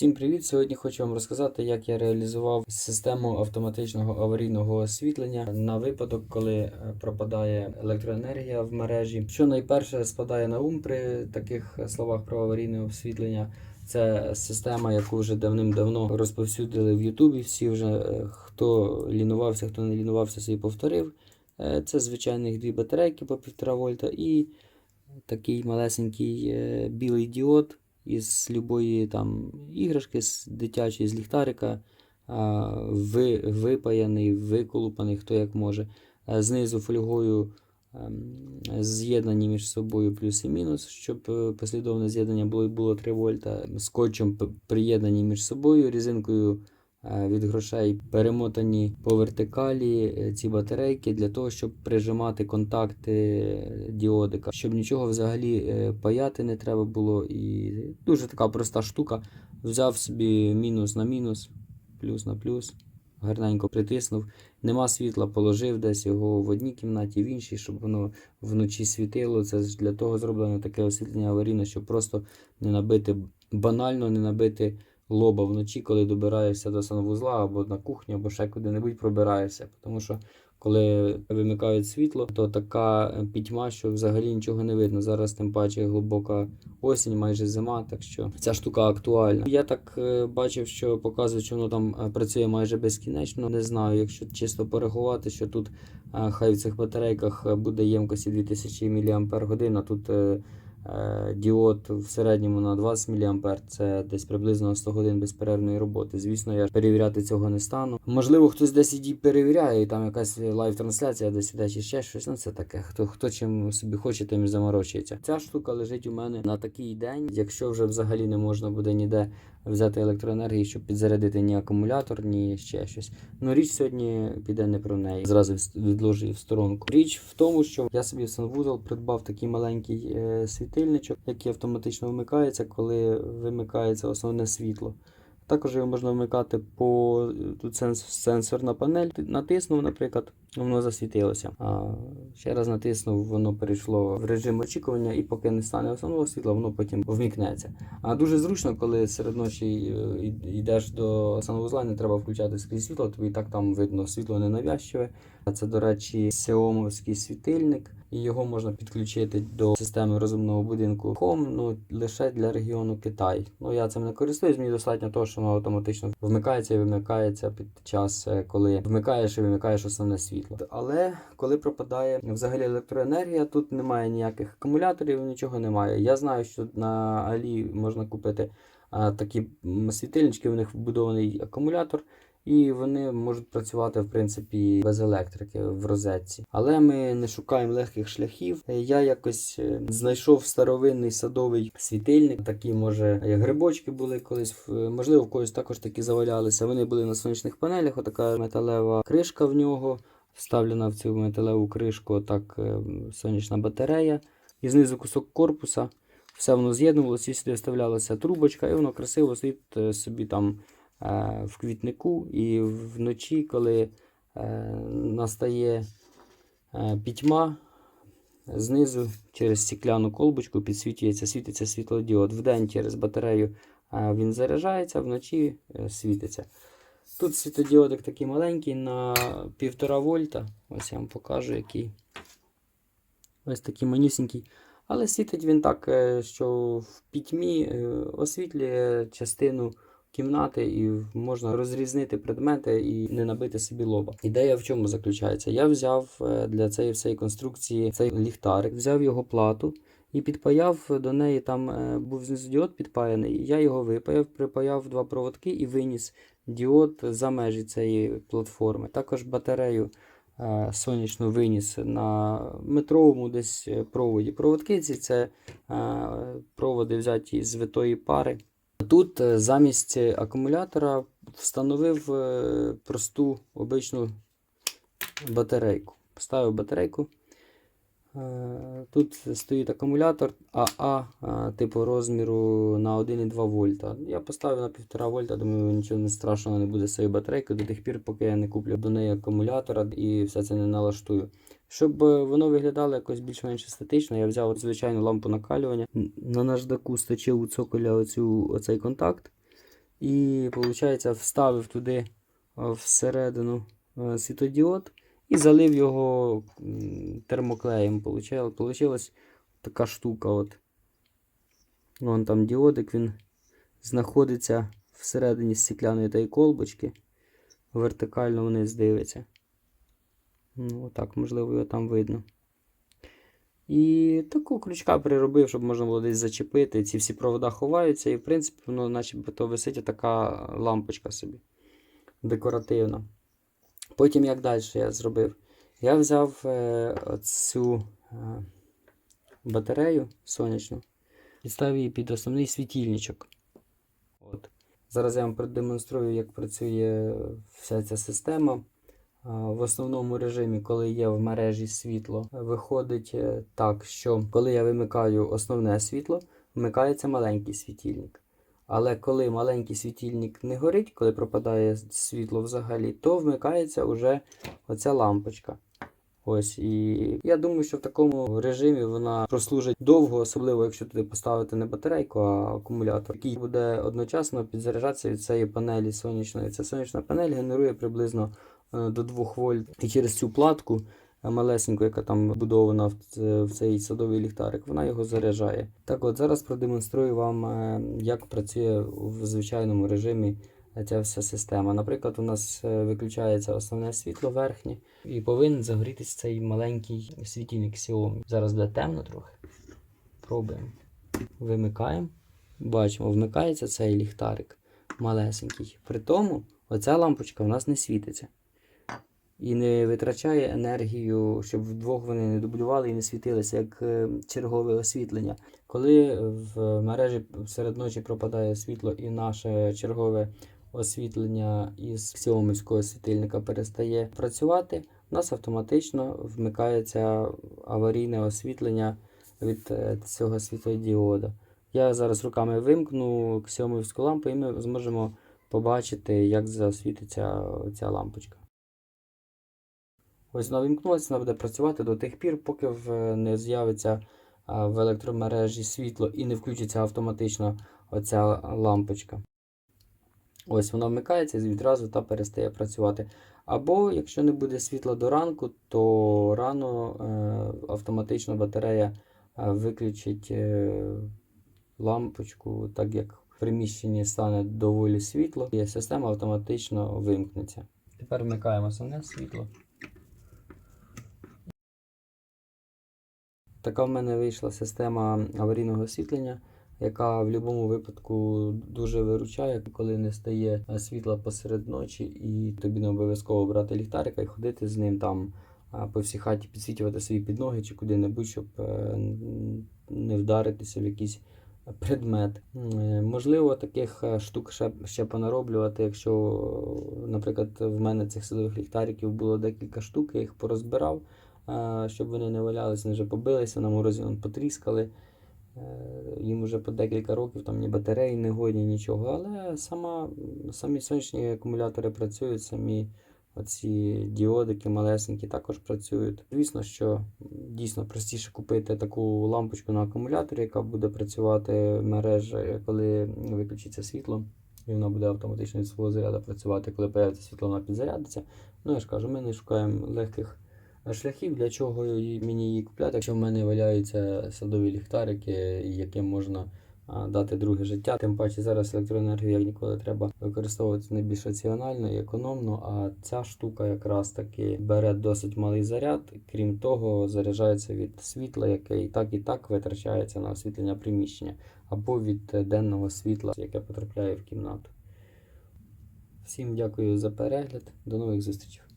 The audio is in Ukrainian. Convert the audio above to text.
Всім привіт! Сьогодні хочу вам розказати, як я реалізував систему автоматичного аварійного освітлення на випадок, коли е, пропадає електроенергія в мережі. Що найперше спадає на ум при таких словах про аварійне освітлення. Це система, яку вже давним-давно розповсюдили в Ютубі. Всі вже е, хто лінувався, хто не лінувався, собі повторив. Е, Це звичайних дві батарейки по 1,5 вольта і такий малесенький білий діод із любої там іграшки з дитячої, з ліхтарика, ви, випаяний, виколупаний, хто як може. Е, Знизу фольгою ем, з'єднані між собою плюс і мінус, щоб е, послідовне з'єднання було, було 3 вольта. Скотчем приєднані між собою, різинкою від грошей перемотані по вертикалі е, ці батарейки для того, щоб прижимати контакти е, діодика, щоб нічого взагалі е, паяти не треба було. І дуже така проста штука. Взяв собі мінус на мінус, плюс на плюс, гарненько притиснув. Нема світла, положив десь його в одній кімнаті, в іншій, щоб воно вночі світило. Це ж для того зроблено таке освітлення аварійне, щоб просто не набити банально, не набити лоба вночі, коли добираєшся до санвузла або на кухню, або ще куди-небудь пробираєшся. Тому що коли вимикають світло, то така е, пітьма, що взагалі нічого не видно. Зараз тим паче глибока осінь, майже зима, так що ця штука актуальна. Я так е, бачив, що показують, що воно там е, працює майже безкінечно. Не знаю, якщо чисто порахувати, що тут хай в цих батарейках буде ємкості 2000 мАч, а тут діод в середньому на 20 мА, це десь приблизно 100 годин безперервної роботи. Звісно, я перевіряти цього не стану. Можливо, хтось десь іді перевіряє, і там якась лайв-трансляція десь іде чи ще щось. Ну це таке. Хто хто чим собі хоче, тим і заморочується. Ця штука лежить у мене на такий день, якщо вже взагалі не можна буде ніде взяти електроенергії, щоб підзарядити ні акумулятор, ні ще щось. Ну річ сьогодні піде не про неї. Зразу відложу її в сторонку. Річ в тому, що я собі в санвузол придбав такий маленький е, світильничок, який автоматично вмикається, коли вимикається основне світло. Також його можна вмикати по тут сенс, сенсорна панель. Натиснув, наприклад, воно засвітилося. А ще раз натиснув, воно перейшло в режим очікування, і поки не стане основного світла, воно потім вмікнеться. А дуже зручно, коли серед ночі е, йдеш до санвузла, не треба включати скрізь світло, тобі і так там видно світло ненавязчиве. Це, до речі, Сеомовський світильник, і його можна підключити до системи розумного будинку Home, ну лише для регіону Китай. Ну я цим не користуюсь, мені достатньо того, що воно автоматично вмикається і вимикається під час, е, коли вмикаєш і вимикаєш основне світло. Але коли пропадає взагалі електроенергія, тут немає ніяких акумуляторів, нічого немає. Я знаю, що на Алі можна купити а, такі світильнички, в них вбудований акумулятор. І вони можуть працювати в принципі без електрики в розетці. Але ми не шукаємо легких шляхів. Е, Я якось е, знайшов старовинний садовий світильник. Такі, може, як грибочки були колись. Можливо, в когось також такі завалялися. Вони були на сонячних панелях. Отака металева кришка в нього. Вставлена в цю металеву кришку, отак е, сонячна батарея. І знизу кусок корпуса. Все воно з'єднувалося, і сюди вставлялася трубочка, і воно красиво стоїть е, собі там е, в квітнику. І вночі, коли е, настає е, пітьма, знизу через стікляну колбочку підсвічується, світиться світлодіод. Вдень через батарею е, він заряджається, вночі е, світиться. Тут світодіодик такий маленький на 1,5 вольта. Ось я вам покажу, який. Ось такий манюсінький. Але світить він так, е, що в пітьмі е, освітлює частину кімнати і можна розрізнити предмети і не набити собі лоба. Ідея в чому заключається? Я взяв е, для цієї всієї конструкції цей ліхтарик, взяв його плату і підпаяв до неї. Там е, був знизу діод підпаяний. Я його випаяв, припаяв два проводки і виніс діод за межі цієї платформи. Також батарею е, сонячну виніс на метровому десь проводі. Проводки ці це проводи взяті з витої пари. Тут е, замість акумулятора встановив е, просту обичну батарейку. Поставив батарейку. Е, Тут стоїть акумулятор АА типу розміру на 1,2 вольта. Я поставив на 1,5 вольта, думаю, нічого не страшного не буде з цією батарейкою до тих пір, поки я не куплю до неї акумулятора і все це не налаштую. Щоб е, воно виглядало якось більш-менш естетично, я взяв звичайну лампу накалювання. На наждаку сточив у цоколя оцю, оцей контакт. І, виходить, вставив туди е, всередину е, світодіод і залив його термоклеєм. Получилась така штука. От. Вон там діодик, він знаходиться всередині стекляної тієї колбочки. Вертикально вниз дивиться. Ну, отак, можливо, його там видно. І такого крючка приробив, щоб можна було десь зачепити. Ці всі провода ховаються, і, в принципі, воно начебто висить така лампочка собі декоративна. Потім, як далі я зробив? Я взяв е, цю е, батарею сонячну і ставив її під основний світильничок. От. Зараз я вам продемонструю, як працює вся ця система. В основному режимі, коли є в мережі світло, виходить е, так, що коли я вимикаю основне світло, вмикається маленький світильник. Але коли маленький світильник не горить, коли пропадає світло взагалі, то вмикається вже оця лампочка. Ось і я думаю, що в такому режимі вона прослужить довго, особливо якщо туди поставити не батарейку, а акумулятор, який буде одночасно підзаряджатися від цієї панелі сонячної. Ця сонячна панель генерує приблизно до 2 вольт. І через цю платку е, малесеньку, яка там вбудована в цей садовий ліхтарик, вона його заряджає. Так от зараз продемонструю вам, е, як працює в звичайному режимі е, ця вся система. Наприклад, у нас е, виключається основне світло верхнє, і повинен загорітися цей маленький світильник Xiaomi. Зараз буде темно трохи. Пробуємо. Вимикаємо. Бачимо, вмикається цей ліхтарик малесенький. При тому оця лампочка у нас не світиться. І не витрачає енергію, щоб вдвох вони не дублювали і не світилися, як е, чергове освітлення. Коли в мережі серед ночі пропадає світло і наше чергове освітлення із ксіомівського світильника перестає працювати, у нас автоматично вмикається аварійне освітлення від е, цього світлодіода. Я зараз руками вимкну ксіомівську лампу і ми зможемо побачити, як засвітиться ця лампочка. Ось вона вимкнулася, вона буде працювати до тих пір, поки не з'явиться в електромережі світло і не включиться автоматично оця лампочка. Ось вона вмикається і відразу та перестає працювати. Або якщо не буде світла до ранку, то рано е, автоматично батарея е, виключить е, лампочку, так як в приміщенні стане доволі світло, і система автоматично вимкнеться. Тепер вмикаємо основне світло. Така в мене вийшла система аварійного освітлення, яка в будь-якому випадку дуже виручає, коли не стає е, світла посеред ночі, і тобі не обов'язково брати ліхтарика і ходити з ним там по всій хаті, підсвічувати свої підноги чи куди-небудь, щоб е, не вдаритися в якийсь предмет. Е, Можливо, таких е, штук ще, ще понароблювати, якщо, наприклад, в мене цих садових ліхтариків було декілька штук, я їх порозбирав щоб вони не валялися, вони вже побилися, на морозі вон потріскали. Е, Їм вже по декілька років там ні батареї не годні, нічого. Але сама, самі сонячні акумулятори працюють, самі оці діодики малесенькі також працюють. Звісно, що дійсно простіше купити таку лампочку на акумуляторі, яка буде працювати мережа, коли виключиться світло. І вона буде автоматично від свого заряду працювати, коли появиться світло, вона підзарядиться. Ну, я ж кажу, ми не шукаємо легких шляхів, для чого мені її купляти, якщо в мене валяються садові ліхтарики, яким можна дати друге життя. Тим паче зараз електроенергію як ніколи треба використовувати найбільш раціонально і економно. А ця штука якраз таки бере досить малий заряд. Крім того, заряджається від світла, яке і так і так витрачається на освітлення приміщення, або від денного світла, яке потрапляє в кімнату. Всім дякую за перегляд. До нових зустрічей.